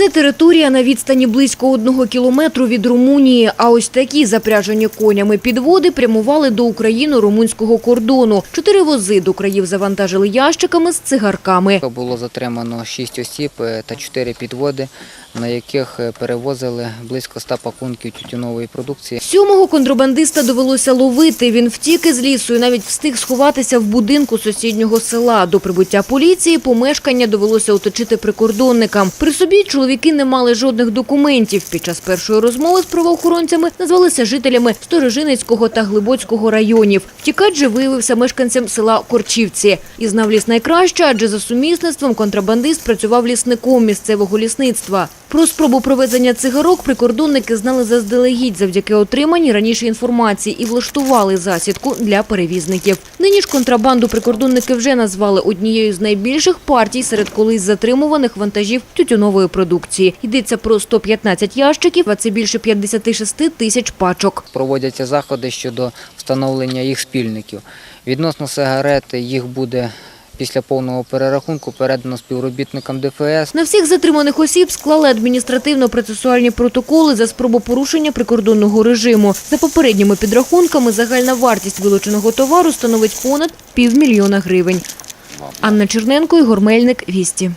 Це територія на відстані близько одного кілометру від Румунії, а ось такі запряжені конями підводи прямували до україно-румунського кордону. Чотири вози до країв завантажили ящиками з цигарками. Було затримано 6 осіб е, та 4 підводи, на яких е, перевозили близько 100 пакунків тютюнової продукції. Сьомого контрабандиста довелося ловити. Він втік із лісу і навіть встиг сховатися в будинку сусіднього села. До прибуття поліції помешкання довелося оточити прикордонникам. При собі чоловіки не мали жодних документів. Під час першої розмови з правоохоронцями назвалися жителями Сторожинецького та Глибоцького районів. Втікач же виявився мешканцем села Корчівці. І знав ліс найкраще, адже за сумісництвом контрабандист працював лісником місцевого лісництва. Про спробу проведення цигарок прикордонники знали заздалегідь завдяки отриманій раніше інформації і влаштували засідку для перевізників. Нині ж контрабанду прикордонники вже назвали однією з найбільших партій серед колись затримуваних вантажів тютюнової продукції. Йдеться про 115 ящиків, а це більше 56 тисяч пачок. Проводяться заходи щодо встановлення їх спільників. Відносно сигарет їх буде після повного перерахунку передано співробітникам ДФС. На всіх затриманих осіб склали адміністративно-процесуальні протоколи за спробу порушення прикордонного режиму. За попередніми підрахунками, загальна вартість вилученого товару становить понад півмільйона гривень. Анна Черненко, Ігор Мельник, Вісті.